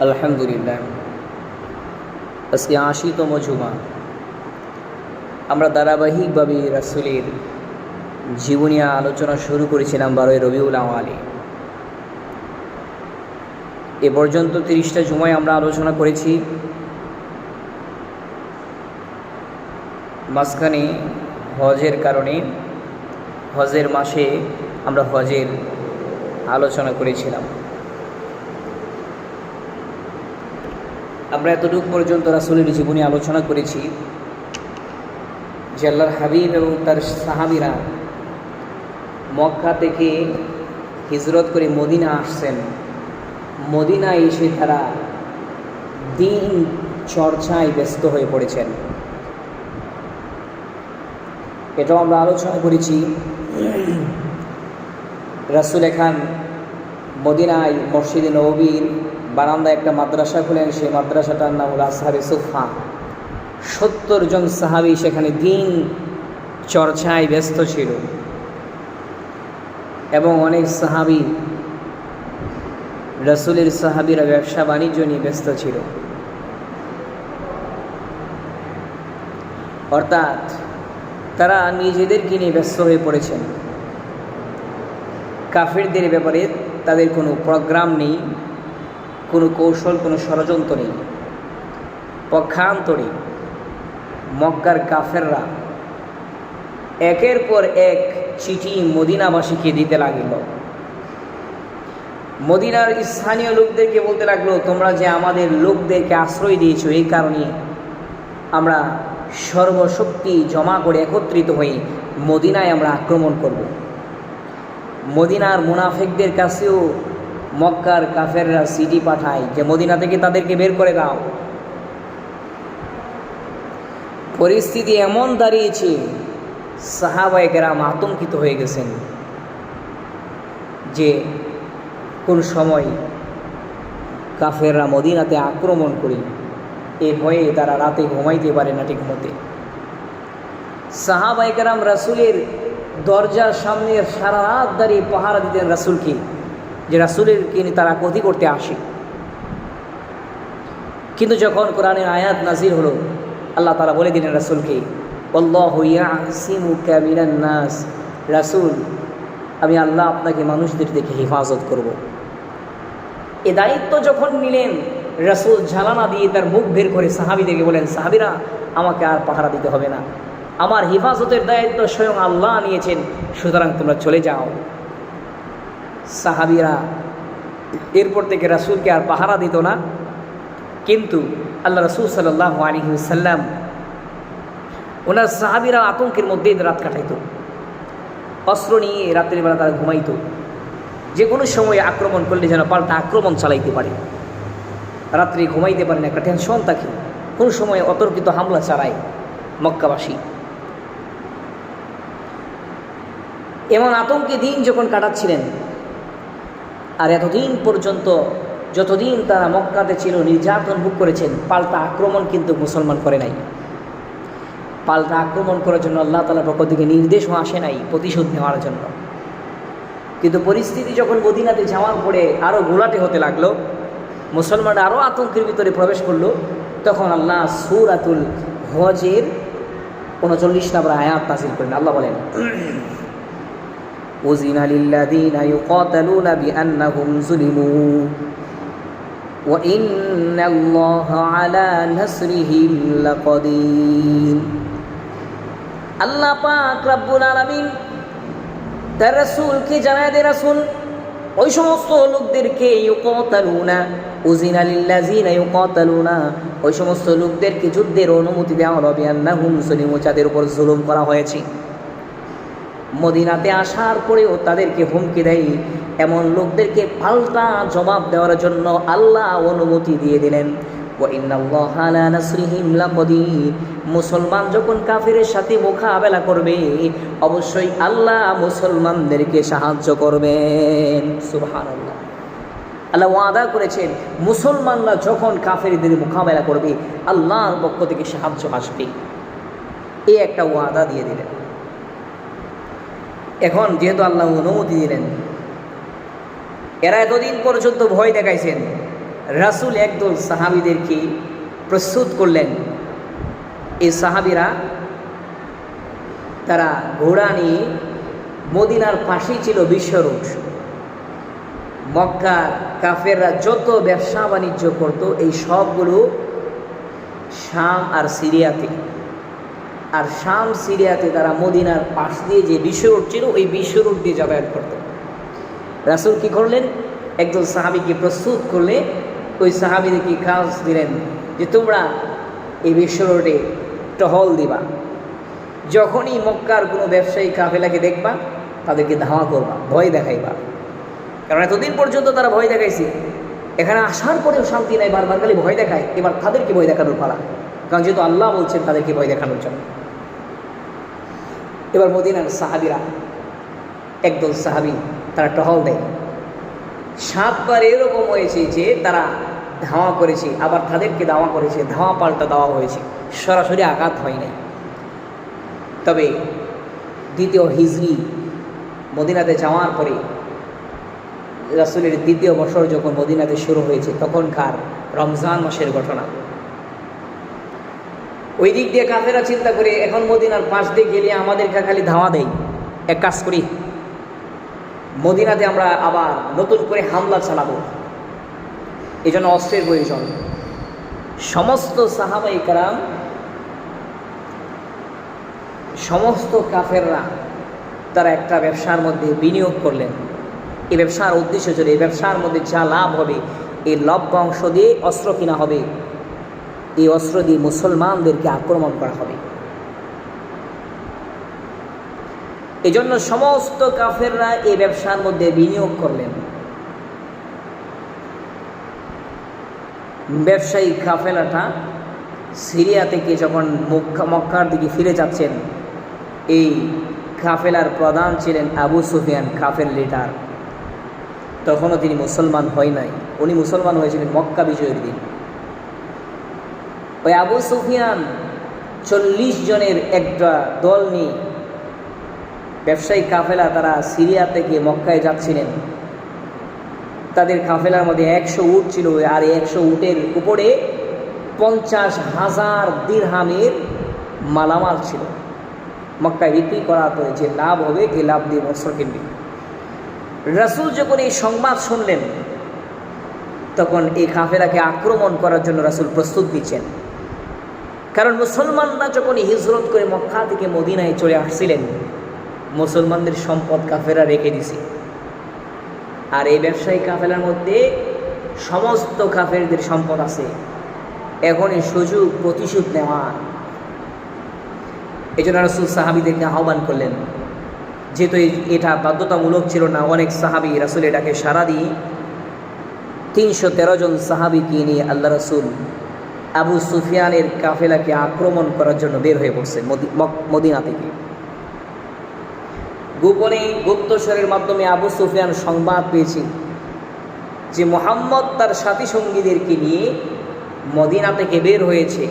আলহামদুলিল্লাহ। আজকে আশিতম জুমা। আমরা ধারাবাহিকভাবে রাসুলের জীবনী আলোচনা শুরু করেছিলাম বারোই রবিউল আওয়ালে। এ পর্যন্ত তিরিশটা জুমায় আমরা আলোচনা করেছি। মাঝখানে হজের কারণে, হজের মাসে আমরা হজের আলোচনা করেছিলাম। আমরা এতটুকু পর্যন্ত রাসুলের জীবনী আলোচনা করেছি যে আল্লাহর হাবিব এবং তার সাহাবিরা মক্কা থেকে হিজরত করে মদিনা আসছেন। মদিনা এসে তারা দিন চর্চায় ব্যস্ত হয়ে পড়েছেন। এটাও আমরা আলোচনা করেছি। রাসুল এখান মদিনায় মসজিদে নবীর বারান্দায় একটা মাদ্রাসা খুলেন, সেই মাদ্রাসাটার নাম হল আসহাবে সুফা সত্তর জন সাহাবি সেখানে দিন চর্চায় ব্যস্ত ছিল। এবং অনেক সাহাবি, রসুলের সাহাবিরা ব্যবসা বাণিজ্য নিয়ে ব্যস্ত ছিল। অর্থাৎ তারা নিজেদেরকে নিয়ে ব্যস্ত হয়ে পড়েছেন। কাফেরদের ব্যাপারে তাদের কোনো প্রোগ্রাম নেই। কোনো কৌশল, কোনো ষড়যন্ত্র পক্ষান্তরে মক্কার কাফেররা একের পর এক চিঠি মদিনাবাসীকে দিতে লাগিল। মদিনার স্থানীয় লোকদেরকে বলতে লাগল, তোমরা যে আমাদের লোকদেরকে আশ্রয় দিয়েছ, এই কারণে আমরা সর্বশক্তি জমা করে একত্রিত হয়ে মদিনায় আমরা আক্রমণ করব। মদিনার মুনাফেকদের কাছেও মক্কার কাফেররা সিটি পাঠায় যে মদিনা থেকে তাদেরকে বের করে দাও। পরিস্থিতি এমন দাঁড়িয়েছে সাহাবায়কেরাম আতঙ্কিত হয়ে গেছেন যে কোন সময় কাফেররা মদিনাতে আক্রমণ করি, এ ভয়ে তারা রাতে ঘুমাইতে পারে না ঠিক মতে। সাহাবাইকারাম রাসুলের দরজার সামনে সারা রাত দাঁড়িয়ে পাহারা দিতেন রাসুলকে। যে রাসুলের কিনে তারা ক্ষতি করতে আসে। কিন্তু যখন কোরআনের আয়াত নাজির হলো, আল্লাহ তারা বলে দিলেন রাসুলকে নাস। রাসুল, আমি আল্লাহ আপনাকে মানুষদের দেখে হেফাজত করব। এ দায়িত্ব যখন নিলেন, রাসুল ঝালানা দিয়ে তার মুখ বের করে সাহাবিদেরকে বলেন, সাহাবিরা, আমাকে আর পাহারা দিতে হবে না। আমার হেফাজতের দায়িত্ব স্বয়ং আল্লাহ নিয়েছেন, সুতরাং তোমরা চলে যাও। সাহাবিরা এরপর থেকে রাসুলকে আর পাহারা দিত না। কিন্তু আল্লাহ রসুল সাল্লাহ আলহিসাল্লাম ওনার সাহাবিরা আতঙ্কের মধ্যে রাত কাটাইত। অস্ত্র নিয়ে রাত্রিবেলা তারা ঘুমাইত। যে কোনো সময় আক্রমণ করলে যেন পাল্টা আক্রমণ চালাইতে পারে। রাত্রি ঘুমাইতে পারেন একটা টেনশন থাকে। কোন সময় অতর্কিত হামলা চালায় মক্কাবাসী। এমন আতঙ্কে দিন যখন কাটাচ্ছিলেন আর এতদিন পর্যন্ত যতদিন তারা মক্কাতে ছিল, নির্যাতন ভোগ করেছেন, পাল্টা আক্রমণ কিন্তু মুসলমান করে নাই। পাল্টা আক্রমণ করার জন্য আল্লাহ তালার পক্ষ থেকে নির্দেশও আসে নাই, প্রতিশোধ নেওয়ার জন্য। কিন্তু পরিস্থিতি যখন মদিনাতে যাওয়ার পরে আরও গোলাটে হতে লাগল, মুসলমানরা আরও আতঙ্কের ভিতরে প্রবেশ করল, তখন আল্লাহ সুরাতুল হজের উনচল্লিশ নম্বর আয়াত নাসিল করেন। আল্লাহ বলেন أذن للذين يقاتلون بأنهم ظلموا وإن الله على نصرهم لقدير আল্লাহ পাক রব্বুল আলামিন তার রাসূলকে জানায় দে রাসূল ওই সমস্ত লোকদেরকে ইউকাতালুনা উজিনা লিল্লাযিনা ইউকাতালুনা ওই সমস্ত লোকদেরকে যুদ্ধের অনুমতি দেওয়া হবে আন্নাহুম সুলিমু যাদের উপর জুলুম করা হয়েছে মদিনাতে আসার পরেও তাদেরকে হুমকি দেয়। এমন লোকদেরকে পাল্টা জবাব দেওয়ার জন্য আল্লাহ অনুমতি দিয়ে দিলেন। মুসলমান যখন কাফের সাথে মোকাবেলা করবে, অবশ্যই আল্লাহ মুসলমানদেরকে সাহায্য করবেন। সুবহান আল্লাহ আল্লাহ ওয়াদা করেছেন, মুসলমানরা যখন কাফেরদের মোকাবেলা করবে, আল্লাহর পক্ষ থেকে সাহায্য আসবে। এই একটা ওয়াদা দিয়ে দিলেন। এখন যেহেতু আল্লাহ অনুমতি দিলেন, এরা এতদিন পর্যন্ত ভয় দেখাইছেন, রাসুল একদল সাহাবিদেরকে প্রস্তুত করলেন। এই সাহাবিরা তারা ঘোড়া নিয়ে মদিনার পাশেই ছিল বিশ্ব রোড। মক্কার কাফেররা যত ব্যবসা বাণিজ্য করত, এই সবগুলো শাম আর সিরিয়াতে। আর শাম সিরিয়াতে তারা মদিনার পাশ দিয়ে যে বিশ্ব রোড ছিল ওই বিশ্ব রোড দিয়ে যাতায়াত করত। রাসুল কি করলেন? একজন সাহাবিকে প্রস্তুত করলে ওই সাহাবিদেরকে কাজ দিলেন যে, তোমরা এই বিশ্ব রোডে টহল দিবা। যখনই মক্কার কোনো ব্যবসায়ী কাফেলাকে দেখবা, তাদেরকে ধাওয়া করবা, ভয় দেখাইবা। কারণ এতদিন পর্যন্ত তারা ভয় দেখাইছে। এখানে আসার পরেও শান্তি নাই, বারবার খালি ভয় দেখায়। এবার তাদেরকে ভয় দেখানোর পালা। কারণ যেহেতু আল্লাহ বলছেন, তাদেরকে ভয় দেখানোর জন্য। এবার মদিনার সাহাবিরা, একদল সাহাবি তারা টহল দেয়। সাতবার এরকম হয়েছে যে তারা ধাওয়া করেছে, আবার তাদেরকে দাওয়া করেছে, ধাওয়া পাল্টা দেওয়া হয়েছে। সরাসরি আঘাত হয় নাই। তবে দ্বিতীয় হিজড়ি মদিনাতে যাওয়ার পরে রাসুলের দ্বিতীয় বছর যখন মদিনাতে শুরু হয়েছে, তখনকার রমজান মাসের ঘটনা। ওই দিক দিয়ে কাফেরা চিন্তা করে, এখন মদিনার পাশ দিয়ে গেলে আমাদেরকে খালি ধাওয়া দেয়। এক কাজ করি, মদিনাতে আমরা আবার নতুন করে হামলা চালাবো। এই জন্য অস্ত্রের প্রয়োজন। সমস্ত সাহাবাই কারাম, সমস্ত কাফেররা, তারা একটা ব্যবসার মধ্যে বিনিয়োগ করলেন। এই ব্যবসার উদ্দেশ্য ছিল এই ব্যবসার মধ্যে যা লাভ হবে, এই লভ্যাংশ দিয়ে অস্ত্র কিনা হবে। এই অস্ত্র দিয়ে মুসলমানদেরকে আক্রমণ করা হবে। এজন্য সমস্ত কাফেররা এই ব্যবসার মধ্যে বিনিয়োগ করলেন। ব্যবসায়ী কাফেলাটা সিরিয়া থেকে যখন মক্কা, মক্কার দিকে ফিরে যাচ্ছেন, এই কাফেলার প্রধান ছিলেন আবু সুফিয়ান, কাফের লিডার তখনও তিনি মুসলমান হয় নাই। উনি মুসলমান হয়েছিলেন মক্কা বিজয়ের দিন। ওই আবু সুফিয়ান চল্লিশ জনের একটা দল নিয়ে ব্যবসায়ী কাফেলা তারা সিরিয়া থেকে মক্কায় যাচ্ছিলেন। তাদের কাফেলার মধ্যে একশো উট ছিল আর একশো উটের উপরে পঞ্চাশ হাজার দিরহামের মালামাল ছিল। মক্কায় বিক্রি করার পরে যে লাভ হবে, এই লাভ দিয়ে বস্ত্র কিনবে। রাসুল যখন এই সংবাদ শুনলেন, তখন এই কাফেলাকে আক্রমণ করার জন্য রাসুল প্রস্তুত দিচ্ছেন কারণ মুসলমানরা যখন হিজরত করে মক্কা থেকে মদিনায় চলে আসছিলেন, মুসলমানদের সম্পদ কাফেরা রেখে দিছে। আর এই ব্যবসায়ী কাফেলার মধ্যে সমস্ত কাফেরদের সম্পদ আছে। এখন এই সুযোগ, প্রতিশোধ নেওয়া। এই জন্য রাসুল সাহাবিদেরকে আহ্বান করলেন, যেহেতু এটা বাধ্যতামূলক ছিল না, অনেক সাহাবি রাসুল এটাকে সারা দিয়ে তিনশো তেরো জন সাহাবিকে নিয়ে আল্লাহ রসুল আবু সুফিয়ানের কাফেলাকে আক্রমণ করার জন্য বের হয়ে পড়ছে মদিনা থেকে। গোপনে গুপ্তস্বরের মাধ্যমে আবু সুফিয়ান সংবাদ পেয়েছি যে মোহাম্মদ তার সাথী সঙ্গীদেরকে নিয়ে মদিনা থেকে বের হয়েছে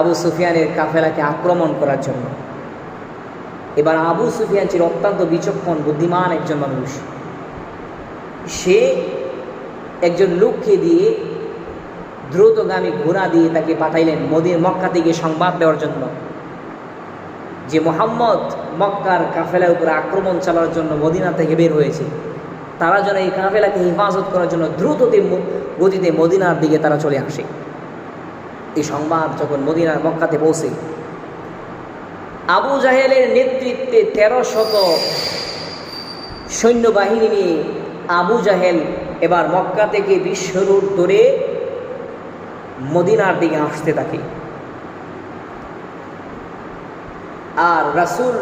আবু সুফিয়ানের কাফেলাকে আক্রমণ করার জন্য। এবার আবু সুফিয়ান ছিল অত্যন্ত বিচক্ষণ, বুদ্ধিমান একজন মানুষ। সে একজন লোককে দিয়ে দ্রুতগামী ঘোড়া দিয়ে তাকে পাঠাইলেন মোদীর মক্কা থেকে সংবাদ দেওয়ার জন্য। যে মোহাম্মদ মক্কার কাফেলার উপরে আক্রমণ চালানোর জন্য মদিনা থেকে বের হয়েছে, তারা যেন এই কাফেলাকে হেফাজত করার জন্য দ্রুত গতিতে মদিনার দিকে তারা চলে আসে। এই সংবাদ যখন মদিনার মক্কাতে পৌঁছে, আবু জাহেলের নেতৃত্বে তেরো শত সৈন্যবাহিনী নিয়ে আবু জাহেল এবার মক্কা থেকে বিশ্বরূপ ধরে মদিনার দিকে আসতে থাকে। আর রাসুল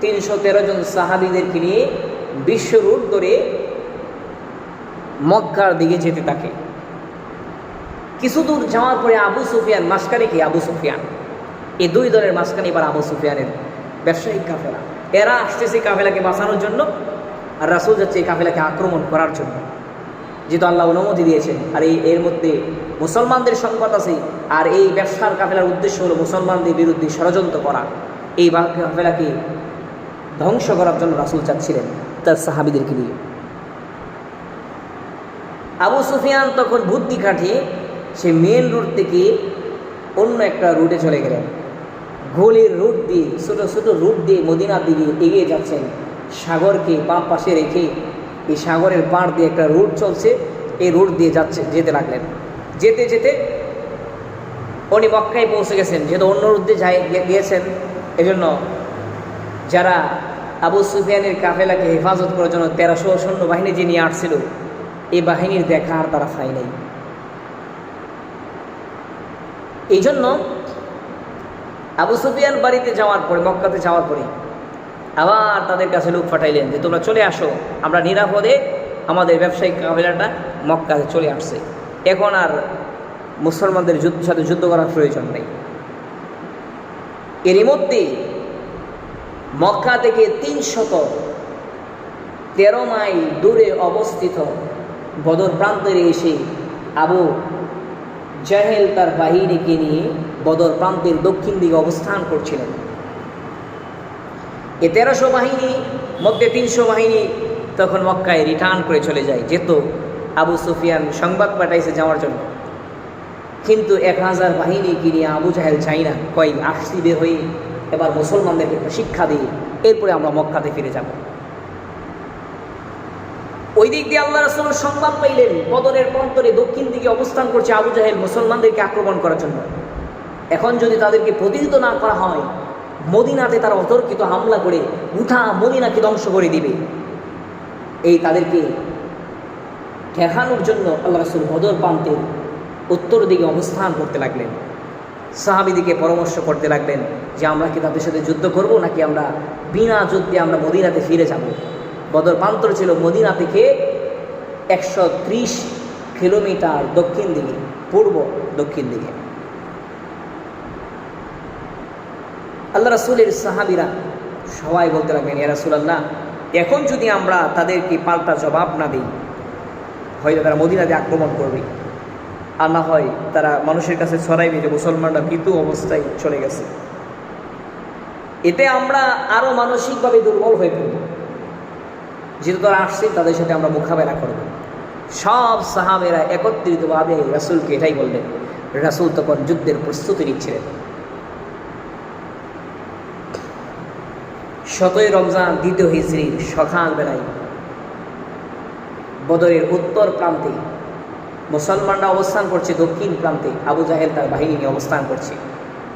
তিনশো তেরো জন সাহাবিদেরকে নিয়ে বিশ্ব রুট ধরে মক্কার দিকে যেতে থাকে। কিছু দূর যাওয়ার পরে আবু সুফিয়ান মাসকানি কি? আবু সুফিয়ান। এই দুই দলের মাঝখানে এবার আবু সুফিয়ানের ব্যবসায়িক কাফেলা। এরা আসতেছে কাফেলাকে বাঁচানোর জন্য আর রাসুল যাচ্ছে এই কাফেলাকে আক্রমণ করার জন্য। যেহেতু আল্লাহ অনুমতি দিয়েছেন, আর এই এর মধ্যে মুসলমানদের সংকট আছে, আর এই ব্যবসার কাফেলার উদ্দেশ্য হলো মুসলমানদের বিরুদ্ধে ষড়যন্ত্র করা। এই কাফেলাকে ধ্বংস করার জন্য রাসুল চাচ্ছিলেন তার সাহাবিদেরকে নিয়ে। আবু সুফিয়ান তখন বুদ্ধি খাটিয়ে সে মেন রুট থেকে অন্য একটা রুটে চলে গেলেন। গোলের রুট দিয়ে, ছোটো ছোটো রুট দিয়ে মদিনার দিকে এগিয়ে যাচ্ছেন। সাগরকে বাম পাশে রেখে এই সাগরের পাড় দিয়ে একটা রুট চলছে, এই রুট দিয়ে যাচ্ছে, যেতে লাগলেন। যেতে যেতে উনি মক্কায় পৌঁছে গেছেন, যেহেতু অন্য রুট দিয়ে যাই গিয়েছেন, এজন্য যারা আবু সুফিয়ানের কাফেলাকে হেফাজত করার জন্য তেরোশো সৈন্য বাহিনী যে নিয়ে আসছিল, এই বাহিনীর দেখা আর তারা পায় নাই। এই জন্য আবু সুফিয়ান বাড়িতে যাওয়ার পরে, মক্কাতে যাওয়ার পরে আবার তাদের কাছে লোক পাঠাইলেন যে, তোমরা চলে আসো, আমরা নিরাপদে আমাদের ব্যবসায়িক কাফেলাটা মক্কাতে চলে আসছে। এখন আর মুসলমানদের যুদ্ধ সাথে যুদ্ধ করার প্রয়োজন নেই। এরই মধ্যে মক্কা থেকে তিনশত তেরো মাইল দূরে অবস্থিত বদর প্রান্তের এসে আবু জাহেল তার বাহিনীকে নিয়ে বদর প্রান্তের দক্ষিণ দিকে অবস্থান করছিলেন। এ তেরোশো বাহিনী, মধ্যে তিনশো বাহিনী তখন মক্কায় রিটার্ন করে চলে যায়, যেত আবু সুফিয়ান সংবাদ পাঠাইছে যাওয়ার জন্য। কিন্তু এক হাজার বাহিনী নিয়ে আবু জাহেল চাই না, কয়, আসছি বের হয়ে, এবার মুসলমানদেরকে শিক্ষা দিয়ে, এরপরে আমরা মক্কাতে ফিরে যাব। ওই দিক দিয়ে আল্লাহ রাসুল সংবাদ পাইলেন, বদরের প্রান্তরে দক্ষিণ দিকে অবস্থান করছে আবু জাহেল মুসলমানদেরকে আক্রমণ করার জন্য। এখন যদি তাদেরকে প্রতিহিত না করা হয় মদিনাতে তারা অতর্কিত হামলা করে উঠা মদিনাকে ধ্বংস করে দিবে। এই তাদেরকে ঠেকানোর জন্য আল্লাহ রাসুল বদর প্রান্তের উত্তর দিকে অবস্থান করতে লাগলেন। সাহাবিদিকে পরামর্শ করতে লাগলেন যে, আমরা কি তাদের সাথে যুদ্ধ করব নাকি আমরা বিনা যুদ্ধে আমরা মদিনাতে ফিরে যাব? বদর প্রান্তর ছিল মদিনা থেকে একশো ত্রিশ কিলোমিটার দক্ষিণ দিকে, পূর্ব দক্ষিণ দিকে। আল্লাহ রাসুলের সাহাবিরা সবাই বলতে লাগলেন, ইয়া রাসুলাল্লাহ, এখন যদি আমরা তাদেরকে পাল্টা জবাব না দিই হয়তো তারা মদিনাতে আক্রমণ করবে আর না হয় তারা মানুষের কাছে ছড়াইবে যে মুসলমানরা ভীতু অবস্থায় চলে গেছে। এতে আমরা আরও মানসিকভাবে দুর্বল হয়ে পড়ব। যেহেতু তারা আসছে, তাদের সাথে আমরা মোকাবেলা করব। সব সাহাবেরা একত্রিতভাবে রাসুলকে এটাই বললেন, রাসুল তখন যুদ্ধের প্রস্তুতি নিচ্ছিলেন। শতই রমজান দ্বিতীয় হিজড়ির সকালবেলায় বদরের উত্তর প্রান্তে মুসলমানরা অবস্থান করছে, দক্ষিণ প্রান্তে। আবু জাহেল তার বাহিনী নিয়ে অবস্থান করছে।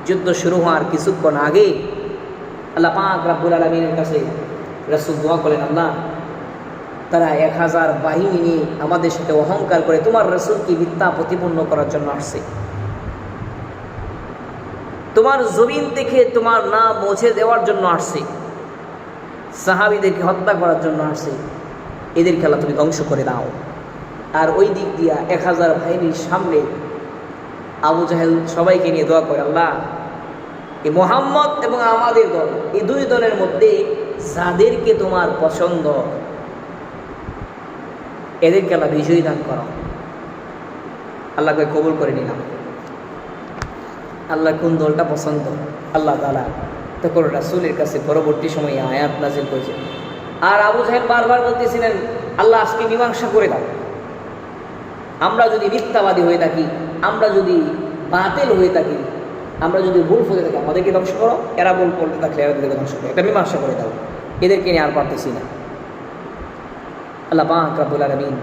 যুদ্ধ শুরু হওয়ার কিছুক্ষণ আগে আল্লাহ পাক রাব্বুল আলমিনের কাছে রাসুল দোয়া করলেন, আল্লাহ, তারা এক হাজার বাহিনী নিয়ে আমাদের সাথে অহংকার করে তোমার রসুলকে মিথ্যা প্রতিপন্ন করার জন্য আসছে। তোমার জমিন থেকে তোমার নাম মুছে দেওয়ার জন্য আসছে। সাহাবিদেরকে হত্যা করার জন্য আসছে। এদের খেলা তুমি ধ্বংস করে দাও। আর ওই দিক দিয়া এক হাজার বাহিনীর সামনে আবু জাহেল সবাইকে নিয়ে দোয়া করে, আল্লাহ এই মোহাম্মদ এবং আমাদের দল, এই দুই দলের মধ্যে যাদেরকে তোমার পছন্দ এদেরকে আল্লাহ বিজয়ী দান করো। আল্লাহকে কবুল করে নিলাম। আল্লাহ কোন দলটা পছন্দ? আল্লাহ তালা তখন রাসুলের কাছে পরবর্তী সময়ে আয়াত নাজিল করেছে। আর আবু সাহেব বারবার বলতেছিলেন, আল্লাহ আজকে মীমাংসা করে দাও। আমরা যদি মিথ্যাবাদী হয়ে থাকি, আমরা যদি বাতিল হয়ে থাকি, আমরা যদি ভুল হয়ে থাকি, আমাদেরকে ধ্বংস করো। এরা ভুল করতে থাকলে এদেরকে ধ্বংস করো। এটা মীমাংসা করে দাও। এদেরকে নিয়ে আর পারতেছি না। আল্লাহ পাক রাবুল আলমিন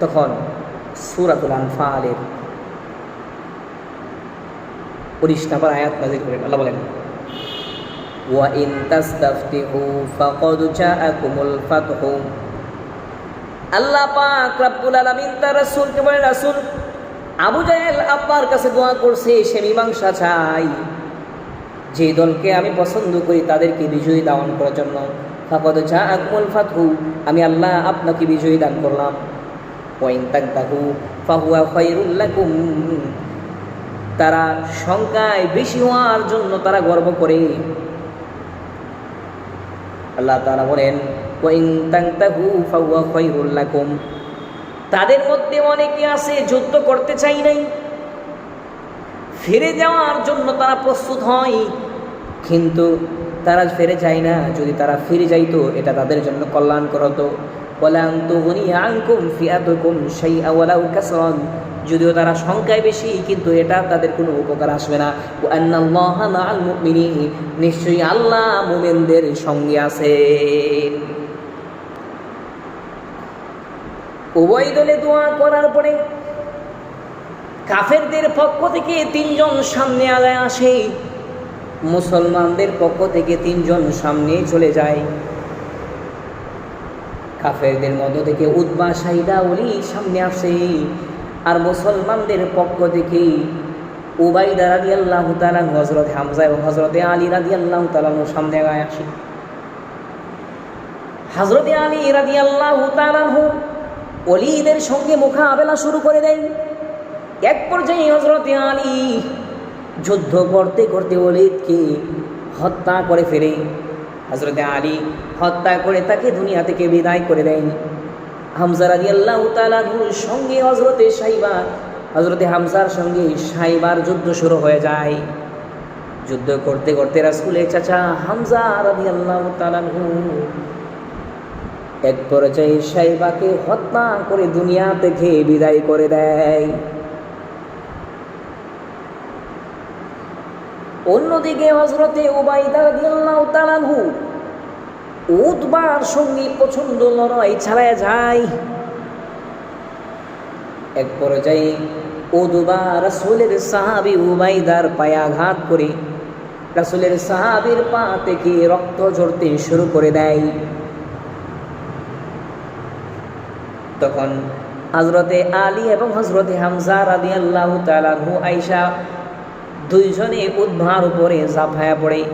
তখন সুরাতুল আনফালের উনিশ নাম্বার আয়াত নাজির করেন আল্লাহ বলেন وإن تستفتحوا فقد جاءكم الفتح আল্লাহ পাক রাব্বুল আলামিন তার রাসূলকে বলে রাসূল আবু জাহেল আপনার কাছে দোয়া করছে সে মীমাংসা চাই যে দলকে আমি পছন্দ করি তাদেরকে বিজয়ী দান করার জন্য ফাকদ জাআকুমুল ফাতহু আমি আল্লাহ আপনাকে বিজয়ী দান করলাম ওয়াইন তাকতাহু ফাহুয়া খায়রুল লাকুম তারা সংখ্যায় বেশি হওয়ার জন্য তারা গর্ব করে। আল্লাহ তারা বলেন তাদের মধ্যে অনেকে আছে, যুদ্ধ করতে চাই নাই। ফিরে যাওয়ার জন্য তারা প্রস্তুত হয়, কিন্তু তারা ফিরে যায় না। যদি তারা ফিরে যাইতো, এটা তাদের জন্য কল্যাণকর হতো। ওয়ালান তুগনি আনকুম ফিয়াতুকুম শাইআ ওয়ালাউ কাসরান। যদিও তারা সংখ্যায় বেশি, কিন্তু এটা তাদের কোনো উপকার আসবে না। নিশ্চয়ই আল্লাহ মুমিনদের সঙ্গে আছেন উভয় দলে দোয়া করার পরে কাফেরদের পক্ষ থেকে তিনজন সামনে আগায় আসে। মুসলমানদের পক্ষ থেকে তিনজন সামনে চলে যায়। কাফেরদের মধ্য থেকে উদ্বা শাহিদা ওলি সামনে আসে। আর মুসলমানদের পক্ষ থেকে উবাইদা রাদি আল্লাহ তালান হজরত হামজা এবং হজরতে আলী রাদি আল্লাহ তালানোর সামনে আগায় আসে। হজরতে আলী রাদি আল্লাহ তালানহু অলিদের সঙ্গে মোকাবেলা শুরু করে দেয়। এক পর্যায়ে হজরতে আলী যুদ্ধ করতে করতে অলিদকে হত্যা করে ফেলে। হজরতে আলী হত্যা করে তাকে দুনিয়া থেকে বিদায় করে দেন। হামজা রাজি আল্লাহ তালাহুর সঙ্গে হজরতে সাইবা হজরতে হামজার সঙ্গে সাইবার যুদ্ধ শুরু হয়ে যায়। যুদ্ধ করতে করতে রাসকুলের চাচা হামজা রাজি আল্লাহ তালাহু এক পর্যায়ে সাইবাকে হত্যা করে দুনিয়া থেকে বিদায় করে দেয়। অন্যদিকে হজরতে ওবাইদা রাদিয়াল্লাহু তাআলাহু উতবার সঙ্গে পছন্দ লড়াই ছাড়ায় যায়। এক পর্যায়ে উদবা রাসূলের সাহাবী উবাইদার পায়ে আঘাত করে, রাসুলের সাহাবীর পা থেকে রক্ত ঝরতে শুরু করে দেয়। তখন হজরতে আলী এবং হজরতে হামজা রাদিয়াল্লাহু তাআলাহু আয়েশা দুইজনে উদ্ভার উপরে জাফায়া পড়ে।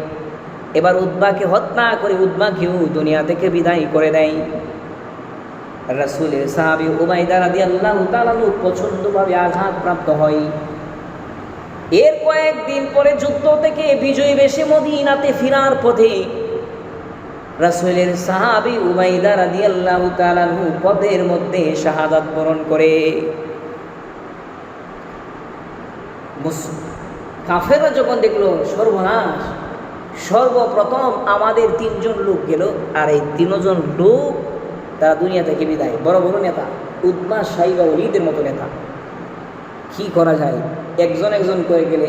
এবার উদ্বাকে হত্যা করে উদ্বাকেও দুনিয়া থেকে বিদায় করে দেয়। রাসুলের সাহাবি উবাইদা রাদি আল্লাহ তালানু প্রচণ্ডভাবে আঘাতপ্রাপ্ত হয়। এর কয়েকদিন পরে যুদ্ধ থেকে বিজয়ী বেশে মদিনাতে ফিরার পথে রাসুলের সাহাবি উবাইদা রাদি আল্লাহ তালানহু পথের মধ্যে শাহাদাত বরণ করে। কাফেররা যখন দেখল, সর্বনাশ সর্বপ্রথম আমাদের তিনজন লোক গেল, আর এই তিনজন লোক তারা দুনিয়া থেকে বিদায়। বড় বড় নেতা উদ্মা সাইবা অলিদের মতো নেতা। কি করা যায়? একজন একজন করে গেলে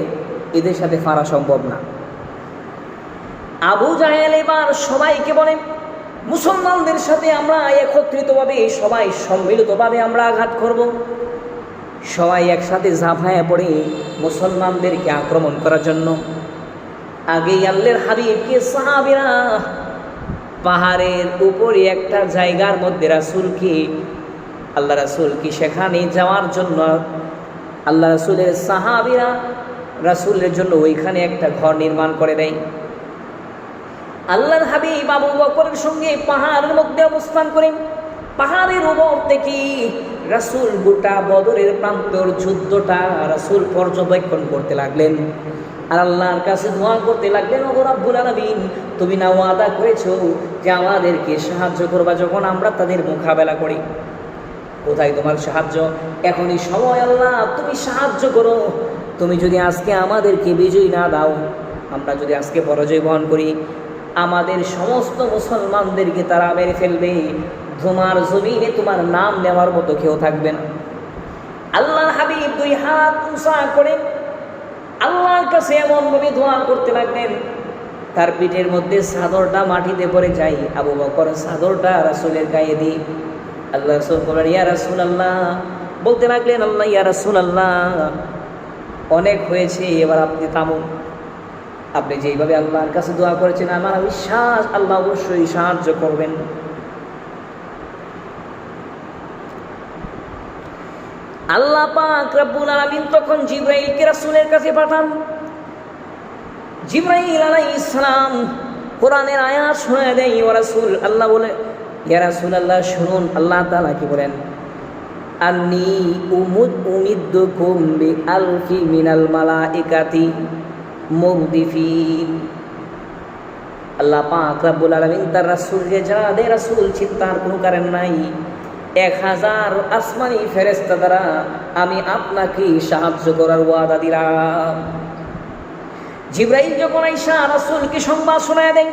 এদের সাথে ফারা সম্ভব না। আবু জাহেল এবার সবাইকে বলে, মুসলমানদের সাথে আমরা একত্রিতভাবে, সবাই সম্মিলিতভাবে আমরা আঘাত করব। সবাই একসাথে ঝাঁপায় পড়ে মুসলমানদেরকে আক্রমণ করার জন্য। আগেই আল্লের হাবিবকে সাহাবিরা পাহাড়ের উপরে একটা জায়গার মধ্যে রাসুলকে, আল্লাহ রাসুলকে সেখানে যাওয়ার জন্য, আল্লাহ রাসুলের সাহাবিরা রাসুলের জন্য ওইখানে একটা ঘর নির্মাণ করে দেয়। আল্লাহর হাবিব আবু বকরের সঙ্গে পাহাড়ের মধ্যে অবস্থান করেন। পাহাড়ের উপর থেকে রাসুল গোটা বদরের প্রান্তর যুদ্ধটা রাসুল পর্যবেক্ষণ করতে লাগলেন। আর আল্লাহর কাছে দোয়া করতে লাগলেন ও রব্বুল আলামিন, তুমি না ওয়াদা করেছ যে আমাদেরকে সাহায্য করবা যখন আমরা তাদের মোকাবেলা করি। কোথায় তোমার সাহায্য? এখনই সময় আল্লাহ, তুমি সাহায্য করো। তুমি যদি আজকে আমাদেরকে বিজয়ী না দাও, আমরা যদি আজকে পরাজয় বহন করি, আমাদের সমস্ত মুসলমানদেরকে তারা মেরে ফেলবে। তোমার জমিনে তোমার নাম নেওয়ার মতো কেউ থাকবে না। আল্লাহ হাবিব দুই হাত উঁচা করে আল্লাহর কাছে এমনভাবে দোয়া করতে লাগলেন, তার পিঠের মধ্যে সাদরটা মাটিতে পড়ে যাই আবু বকর সাদরটা রাসুলের গায়ে দিই আল্লাহ রসুল বলেন ইয়া রাসুল আল্লাহ বলতে লাগলেন, আল্লাহ, ইয়া রাসুল আল্লাহ অনেক হয়েছে, এবার আপনি থামুন। আপনি যেইভাবে আল্লাহর কাছে দোয়া করেছেন, আমার বিশ্বাস আল্লাহ অবশ্যই সাহায্য করবেন। আল্লাহ পাক রব্বুল আলামিন তখন জিব্রাইলকে রাসূলের কাছে পাঠান। জিব্রাইল আলাইহিস সালাম কোরআনের আয়াত শোনায় দেয়, ও রাসূল, আল্লাহ বলে, ইয়া রাসূলুল্লাহ, শুনুন, আল্লাহ তাআলা কি বলেন? আন্নি উমুদ উমিদ্দুকুম বি আলফি মিনাল মালাইকাতি মুগদিফিন। আল্লাহ পাক রব্বুল আলামিন তার রাসূলকে জানা দে রাসূল, চিন্তার কোনো কারণ নাই। এক হাজার আসমানি ফেরেস্তা দ্বারা আমি আপনাকে সাহায্য করার ওয়াদা দিলাম। জিব্রাইল যখন আইসা রাসূলকে সংবাদ শোনায় দেন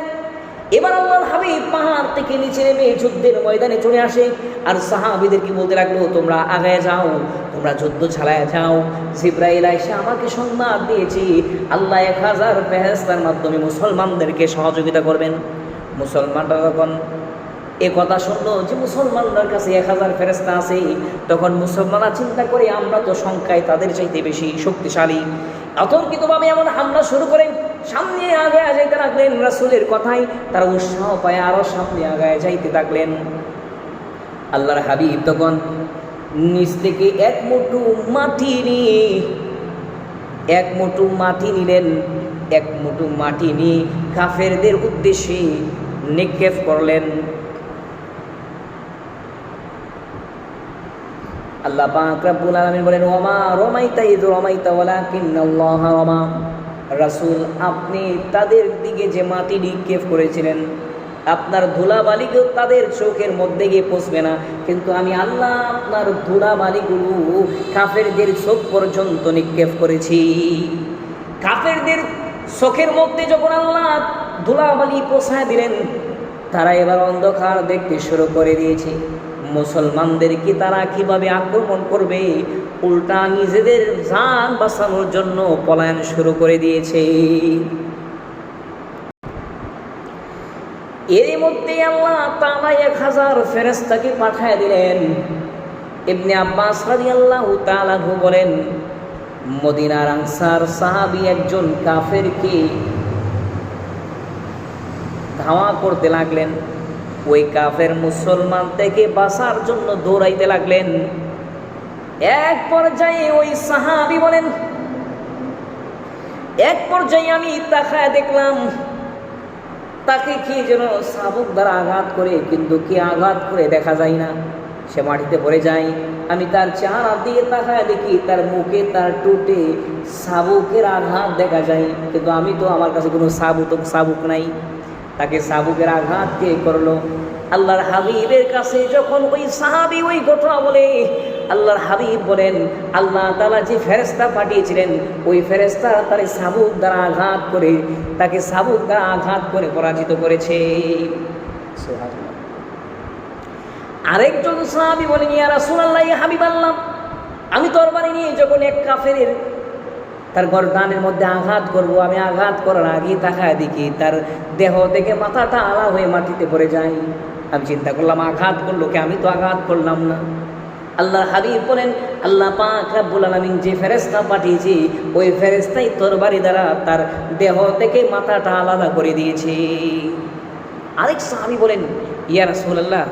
এবার আল্লাহর হাবিব পাহাড় থেকে নিচে নেমে যুদ্ধের ময়দানে চলে আসে আর সাহাবিদেরকে বলতে লাগল, তোমরা আগায় যাও, তোমরা যুদ্ধ ছাড়ায় যাও। জিব্রাইল আইসা আমাকে সংবাদ দিয়েছি, আল্লাহ এক হাজার ফেহেস্তার মাধ্যমে মুসলমানদেরকে সহযোগিতা করবেন। মুসলমানরা তখন এ কথা শুনলো যে মুসলমানদের কাছে এক হাজার ফেরেস্তা আছে, তখন মুসলমানরা চিন্তা করে আমরা তো সংখ্যায় তাদের চাইতে বেশি শক্তিশালী। আতঙ্কিতভাবে এমন হামলা শুরু করে সামনে আগে যাইতে লাগলেন, রাসুলের কথাই তারা উৎসাহ পায় আরও সামনে আগায় যাইতে থাকলেন আল্লাহর হাবিব তখন নিচ থেকে এক মুঠু মাটি নিয়ে, এক মুঠু মাটি নিলেন, এক মুঠু মাটি নিয়ে কাফেরদের উদ্দেশ্যে নিক্ষেপ করলেন। আল্লাহ পাক রব্বুল বলেন, ওমা রমাইতা ইদ রমাইতা ওয়ালাকিন্নাল্লাহ রমা রাসূল, আপনি তাদের দিকে যে মাটি নিক্ষেপ করেছিলেন, আপনার ধুলাবালিকেও তাদের চোখের মধ্যে গিয়ে পৌঁছবে না। কিন্তু আমি আল্লাহ আপনার ধুলাবালিগুলো কাফেরদের চোখ পর্যন্ত নিক্ষেপ করেছি। কাফেরদের চোখের মধ্যে যখন আল্লাহ ধুলাবালি পোষায় দিলেন, তারা এবার অন্ধকার দেখতে শুরু করে দিয়েছে। মুসলমানদেরকে তারা কীভাবে আক্রমণ করবে? উল্টা নিজেদের জান বাঁচানোর জন্য পলায়ন শুরু করে দিয়েছে। এর মধ্যে আল্লাহ তাআলা এক হাজার ফেরেস্তাকে পাঠায় দিলেন। ইবনে আব্বাস রাদিয়াল্লাহু তাআলা বলেন, মদিনার আনসার সাহাবি একজন কাফেরকে ধাওয়া করতে লাগলেন। ওই কাফের মুসলমান থেকে বাঁচার জন্য দৌড়াইতে লাগলেন। এক পর্যায়ে ওই সাহাবি বলেন, এক পর্যায়ে আমি তাকায় দেখলাম, তাকে কি যেন শাবুক দ্বারা আঘাত করে, কিন্তু কে আঘাত করে দেখা যায় না। সে মাটিতে পড়ে যায়। আমি তার চেহারা দিয়ে তাকায় দেখি, তার মুখে তার টুটে শাবুকের আঘাত দেখা যায়। কিন্তু আমি তো আমার কাছে কোনো সাবুক সাবুক নাই। তাকে সাবুকের আঘাত কে করল আল্লাহর হাবিবের কাছে যখন ওই সাহাবি ওই ঘটনা বলে, আল্লাহর হাবিব বলেন, আল্লাহ তালা যে ফেরেস্তা পাঠিয়েছিলেন, ওই ফেরেস্তা তার সাবুক দ্বারা আঘাত করে, তাকে সাবুক দ্বারা আঘাত করে পরাজিত করেছে। আরেকজন সাহাবি বলেন, ইয়া রাসূলুল্লাহ, ইয়া হাবিব আল্লাহ আমি তরবারি নিয়ে যখন এক কাফেরের তার গরদানের মধ্যে আঘাত করব, আমি আঘাত করার আগে তাকায় দেখি তার দেহ থেকে মাথাটা আলা হয়ে মাটিতে পড়ে যায়। আমি চিন্তা করলাম, আঘাত করল কে? আমি তো আঘাত করলাম না। আল্লাহ হাবিব বলেন, আল্লাহ পাক রাব্বুল আলামিন যে ফেরেশতা পাঠিয়েছি, ওই ফেরেশতাই তরবারি দ্বারা তার দেহ থেকে মাথাটা আলাদা করে দিয়েছে। আরেক সাহাবী বলেন, ইয়া রাসূলুল্লাহ,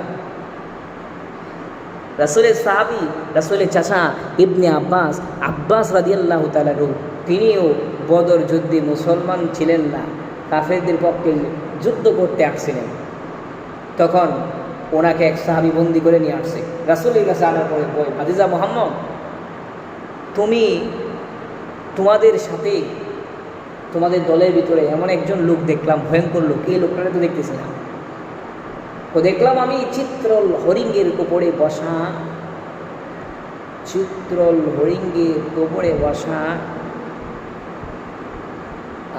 রাসুলের সাহাবি, রাসুলের চাচা ইবনে আব্বাস আব্বাস রাদিয়াল্লাহ তালারু তিনিও বদর যুদ্ধে মুসলমান ছিলেন না, কাফেরদের পক্ষে যুদ্ধ করতে আসছিলেন। তখন ওনাকে এক সাহাবি বন্দি করে নিয়ে আসছে। রাসুলের কাছে আনার পরে বই হাদিজা মোহাম্মদ, তুমি তোমাদের সাথে তোমাদের দলের ভিতরে এমন একজন লোক দেখলাম, ভয়ঙ্কর লোক, এই লোকটাকে তো দেখতেছি না। তো দেখলাম আমি চিত্রল হরিঙ্গের উপরে বসা, চিত্রল হরিঙ্গের উপরে বসা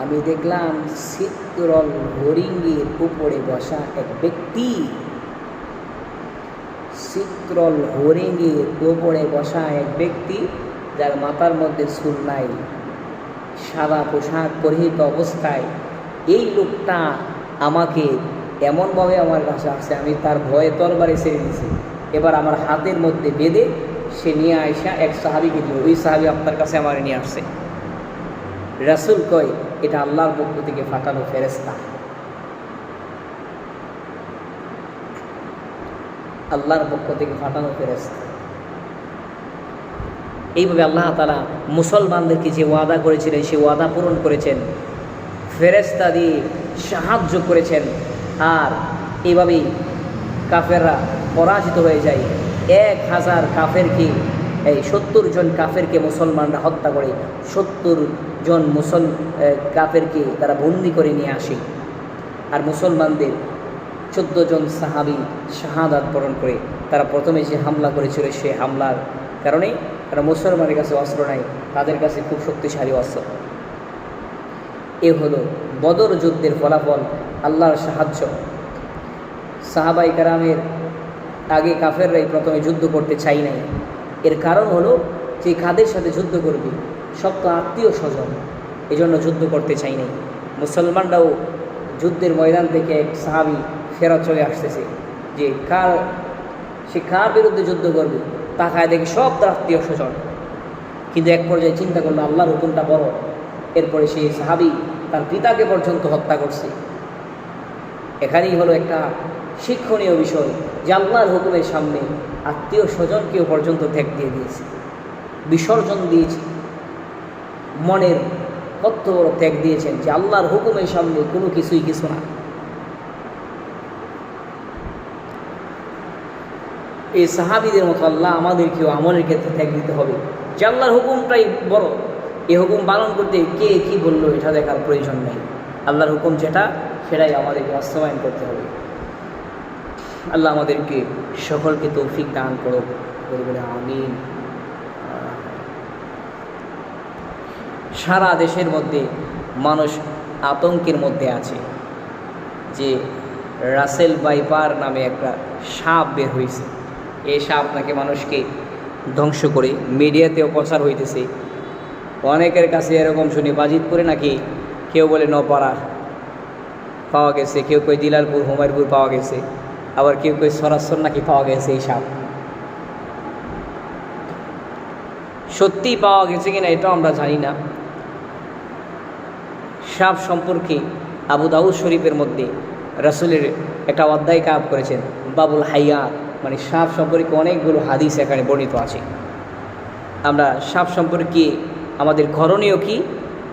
আমি দেখলাম শীতরল হরিঙ্গের উপরে বসা এক ব্যক্তি। শীতরল হরিঙ্গের উপরে বসা এক ব্যক্তি, যার মাথার মধ্যে চুল নাই। সাদা পোশাক পরিহিত অবস্থায়, এই লোকটা আমাকে এমনভাবে আমার কাছে আসছে, আমি তার ভয়ে তরবারে ছেড়ে দিয়েছি। এবার আমার হাতের মধ্যে বেঁধে সে নিয়ে আসা এক সাহাবিকে দিল ওই সাহাবি আপনার কাছে আমার নিয়ে আসছে। রাসুল কয় এটা আল্লাহর পক্ষ থেকে ফাটানো ফেরেস্তা আল্লাহর পক্ষ থেকে ফাটানো ফেরেস্তা এইভাবে আল্লাহ তালা মুসলমানদেরকে যে ওয়াদা করেছিলেন সে ওয়াদা পূরণ করেছেন ফেরেস্তা দিয়ে সাহায্য করেছেন, আর এইভাবেই কাফেররা পরাজিত হয়ে যায়। এক হাজার কাফেরকে এই সত্তর জন কাফেরকে মুসলমানরা হত্যা করে, সত্তর জন মুসল কাফেরকে তারা বন্দি করে নিয়ে আসে। আর মুসলমানদের চোদ্দ জন সাহাবি শাহাদাত বরণ করে, তারা প্রথমে যে হামলা করেছিল সে হামলার কারণে তারা মুসলমানের কাছে অস্ত্র নাই, তাদের কাছে খুব শক্তিশালী অস্ত্র। এ হলো বদর যুদ্ধের ফলাফল, আল্লাহর সাহায্য। সাহাবাই কারামের আগে কাফেররাই প্রথমে যুদ্ধ করতে চাই নাই। এর কারণ হলো যে কাদের সাথে যুদ্ধ করবি? সব তো আত্মীয় স্বজন। এই জন্য যুদ্ধ করতে চাই নাই। মুসলমানরাও যুদ্ধের ময়দান থেকে এক সাহাবি ফেরত চলে আসতেছে যে, কার? সে কার বিরুদ্ধে যুদ্ধ করবে? তাকায় দেখে সব তার আত্মীয় স্বজন। কিন্তু এক পর্যায়ে চিন্তা করল, আল্লাহর হুকুমটা বড়। এরপরে সেই সাহাবি তার পিতাকে পর্যন্ত হত্যা করছে। এখানেই হলো একটা শিক্ষণীয় বিষয় যে, আল্লাহর হুকুমের সামনে আত্মীয় স্বজনকেও পর্যন্ত ত্যাগ দিয়ে দিয়েছে। বিসর্জন দিয়েছে। মনের কত বড় ত্যাগ দিয়েছেন যে আল্লাহর হুকুমের সামনে কোনো কিছুই কিছু না। এই সাহাবিদের মতো আল্লাহ আমাদেরকেও আমলের ক্ষেত্রে ত্যাগ দিতে হবে। যে আল্লাহর হুকুমটাই বড় এই হুকুম পালন করতে কে কি বলল এটা দেখার প্রয়োজন নেই। আল্লাহর হুকুম যেটা, সেটাই আমাদেরকে বাস্তবায়ন করতে হবে। আল্লাহ আমাদেরকে সকলকে তৌফিক দান করো বলে আমিন। সারা দেশের মধ্যে মানুষ আতঙ্কের মধ্যে আছে যে রাসেল বাইপার নামে একটা সাপ বের হয়েছে। এই সাপ নাকি মানুষকে ধ্বংস করে মিডিয়াতেও প্রচার হইতেছে। অনেকের কাছে এরকম শুনি বাজিত করে নাকি কেউ বলে নপাড়া পাওয়া গেছে, কেউ কই দিলালপুর হুমায়ুরপুর পাওয়া গেছে। আবার কেউ কেউ সরাসর নাকি পাওয়া গেছে এই সাপ। সত্যি পাওয়া গেছে কিনা এটাও আমরা জানি না। সাপ সম্পর্কে আবু দাউদ শরীফের মধ্যে রাসুলের একটা অধ্যায় কাপ করেছেন, বাবুল হাইয়া। মানে সাপ সম্পর্কে অনেকগুলো হাদিস এখানে বর্ণিত আছে। আমরা সাপ সম্পর্কে আমাদের করণীয় কী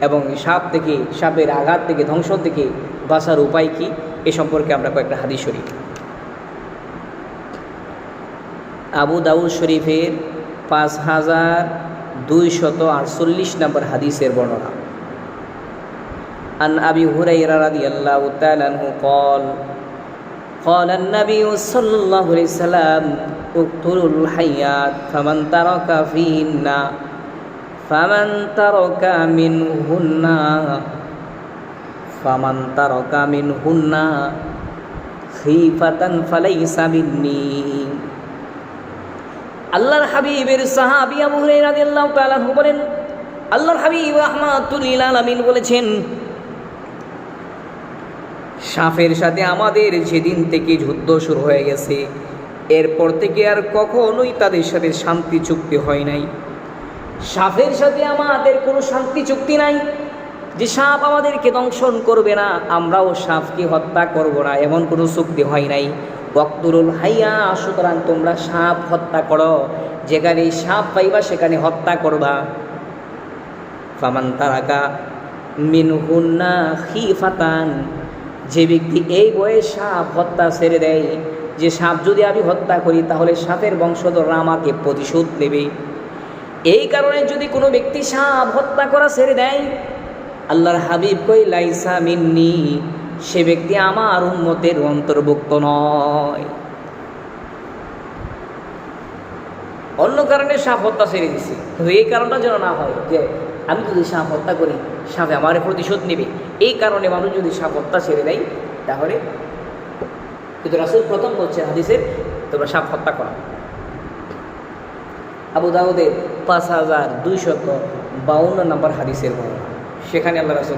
এবং সাপ থেকে, সাপের আঘাত থেকে ধ্বংস থেকে বাঁচার উপায় কী, এ সম্পর্কে আমরা কয়েকটা হাদিস শরীফ। আবু দাউদ শরীফের পাঁচ হাজার দুইশত আটচল্লিশ নম্বর হাদিসের বর্ণনা عن أبي هريرة رضي الله تعالى عنه قال قال النبي صلى الله عليه وسلم اقتلوا الحيات فمن ترك فيهن فمن ترك منهن فمن ترك منهن خيفة فليس مني আল্লাহর হাবিবের সাহাবি আবু হুরায়রা রাদিয়াল্লাহু তাআলা বলেন, আল্লাহর হাবিব রাহমাতুল লিল আলামিন বলেছেন সাফের সাথে আমাদের যেদিন থেকে যুদ্ধ শুরু হয়ে গেছে, এরপর থেকে আর কখনোই তাদের সাথে শান্তি চুক্তি হয় নাই। সাপের সাথে আমাদের কোনো শান্তি চুক্তি নাই, যে সাপ আমাদেরকে দংশন করবে না, আমরাও সাপকে হত্যা করব না, এমন কোনো চুক্তি হয় নাই। বক্তুরুল হাইয়া, সুতরাং তোমরা সাপ হত্যা করো। যেখানে সাপ পাইবা, সেখানে হত্যা করবা। ফামান তারাকা মিনহুন্না খিফাতান। যে ব্যক্তি এই বয়ে সাপ হত্যা ছেড়ে দেয়, যে সাপ যদি আমি হত্যা করি, তাহলে সাপের বংশধররা আমাকে প্রতিশোধ নেবে। এই কারণে যদি কোনো ব্যক্তি সাপ হত্যা করা ছেড়ে দেয়, আল্লাহর হাবিব কই লাইসা মিন্নি। সে ব্যক্তি আমার উন্মতের অন্তর্ভুক্ত নয়। অন্য কারণে সাপ হত্যা ছেড়ে দিছি। কিন্তু এই কারণটা যেন না হয় যে আমি যদি সাপ হত্যা করি, সাপে আমার প্রতিশোধ নেবে। এই কারণে মানুষ যদি সাপ হত্যা ছেড়ে দেয়, তাহলে কিন্তু রাসুল প্রথম বলছে হাদিসের তোমরা সাপ হত্যা করা। আবু দাউদের পাঁচ হাজার দুইশত বাউন্ন নম্বর হাদিসের বর্ণনা। সেখানে আল্লাহ রাসুল